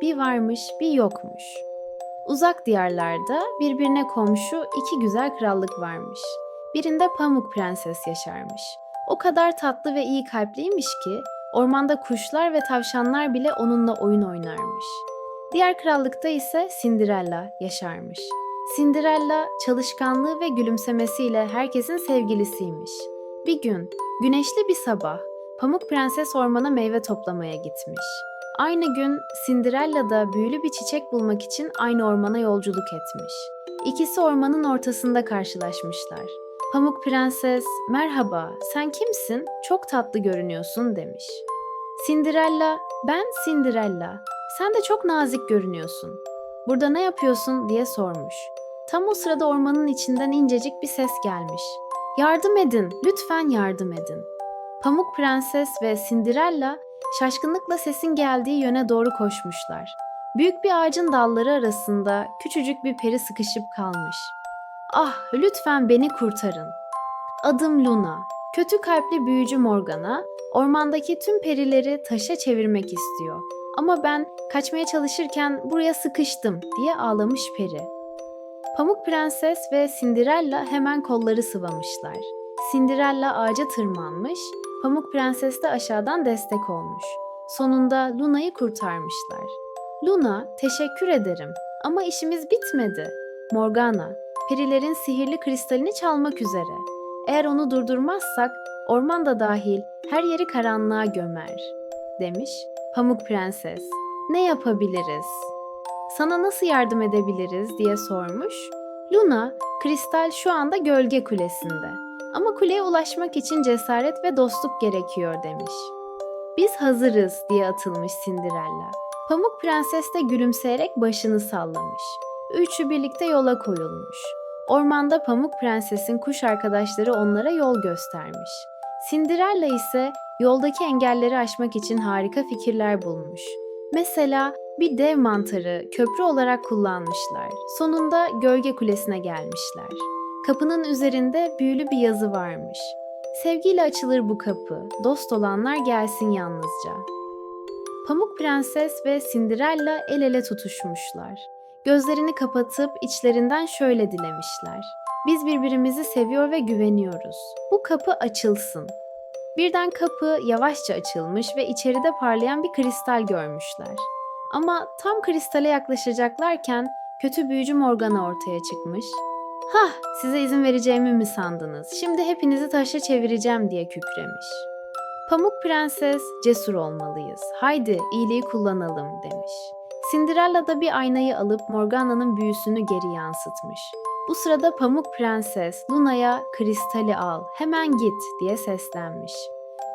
bir varmış bir yokmuş. Uzak diyarlarda birbirine komşu iki güzel krallık varmış. Birinde Pamuk Prenses yaşarmış. O kadar tatlı ve iyi kalpliymiş ki ormanda kuşlar ve tavşanlar bile onunla oyun oynarmış. Diğer krallıkta ise Cinderella yaşarmış. Cinderella çalışkanlığı ve gülümsemesiyle herkesin sevgilisiymiş. Bir gün güneşli bir sabah Pamuk Prenses ormana meyve toplamaya gitmiş. Aynı gün Cinderella da büyülü bir çiçek bulmak için aynı ormana yolculuk etmiş. İkisi ormanın ortasında karşılaşmışlar. Pamuk Prenses, "Merhaba, sen kimsin? Çok tatlı görünüyorsun." demiş. Cinderella, "Ben Cinderella. Sen de çok nazik görünüyorsun. Burada ne yapıyorsun?" diye sormuş. Tam o sırada ormanın içinden incecik bir ses gelmiş. "Yardım edin, lütfen yardım edin." Pamuk Prenses ve Cinderella şaşkınlıkla sesin geldiği yöne doğru koşmuşlar. Büyük bir ağacın dalları arasında küçücük bir peri sıkışıp kalmış. Ah, lütfen beni kurtarın. Adım Luna. Kötü kalpli büyücü Morgana, ormandaki tüm perileri taşa çevirmek istiyor. Ama ben kaçmaya çalışırken buraya sıkıştım diye ağlamış peri. Pamuk Prenses ve Cinderella hemen kolları sıvamışlar. Cinderella ağaca tırmanmış, Pamuk Prenses de aşağıdan destek olmuş. Sonunda Luna'yı kurtarmışlar. Luna, teşekkür ederim ama işimiz bitmedi. Morgana, perilerin sihirli kristalini çalmak üzere. Eğer onu durdurmazsak orman da dahil her yeri karanlığa gömer, demiş Pamuk Prenses. Ne yapabiliriz? Sana nasıl yardım edebiliriz diye sormuş. Luna, kristal şu anda gölge kulesinde. Ama kuleye ulaşmak için cesaret ve dostluk gerekiyor demiş. Biz hazırız diye atılmış Cinderella. Pamuk Prenses de gülümseyerek başını sallamış. Üçü birlikte yola koyulmuş. Ormanda Pamuk Prenses'in kuş arkadaşları onlara yol göstermiş. Cinderella ise yoldaki engelleri aşmak için harika fikirler bulmuş. Mesela bir dev mantarı köprü olarak kullanmışlar. Sonunda gölge kulesine gelmişler. Kapının üzerinde büyülü bir yazı varmış. Sevgiyle açılır bu kapı, dost olanlar gelsin yalnızca. Pamuk Prenses ve Cinderella el ele tutuşmuşlar. Gözlerini kapatıp içlerinden şöyle dilemişler. Biz birbirimizi seviyor ve güveniyoruz. Bu kapı açılsın. Birden kapı yavaşça açılmış ve içeride parlayan bir kristal görmüşler. Ama tam kristale yaklaşacaklarken kötü büyücü Morgana ortaya çıkmış. Hah, size izin vereceğimi mi sandınız? Şimdi hepinizi taşa çevireceğim diye kükremiş. Pamuk Prenses, cesur olmalıyız. Haydi iyiliği kullanalım demiş. Cinderella da bir aynayı alıp Morgana'nın büyüsünü geri yansıtmış. Bu sırada Pamuk Prenses Luna'ya kristali al, hemen git diye seslenmiş.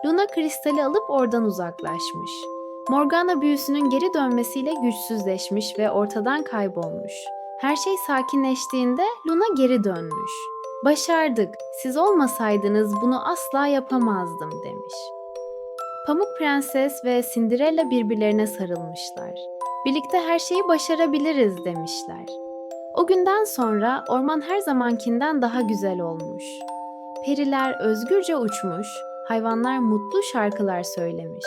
Luna kristali alıp oradan uzaklaşmış. Morgana büyüsünün geri dönmesiyle güçsüzleşmiş ve ortadan kaybolmuş. Her şey sakinleştiğinde Luna geri dönmüş. Başardık, siz olmasaydınız bunu asla yapamazdım demiş. Pamuk Prenses ve Cinderella birbirlerine sarılmışlar. Birlikte her şeyi başarabiliriz demişler. O günden sonra orman her zamankinden daha güzel olmuş. Periler özgürce uçmuş, hayvanlar mutlu şarkılar söylemiş.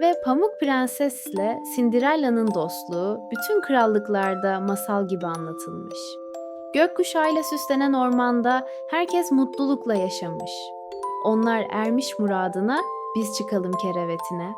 Ve Pamuk Prenses ile Cinderella'nın dostluğu bütün krallıklarda masal gibi anlatılmış. Gökkuşağıyla süslenen ormanda herkes mutlulukla yaşamış. Onlar ermiş muradına, biz çıkalım kerevetine.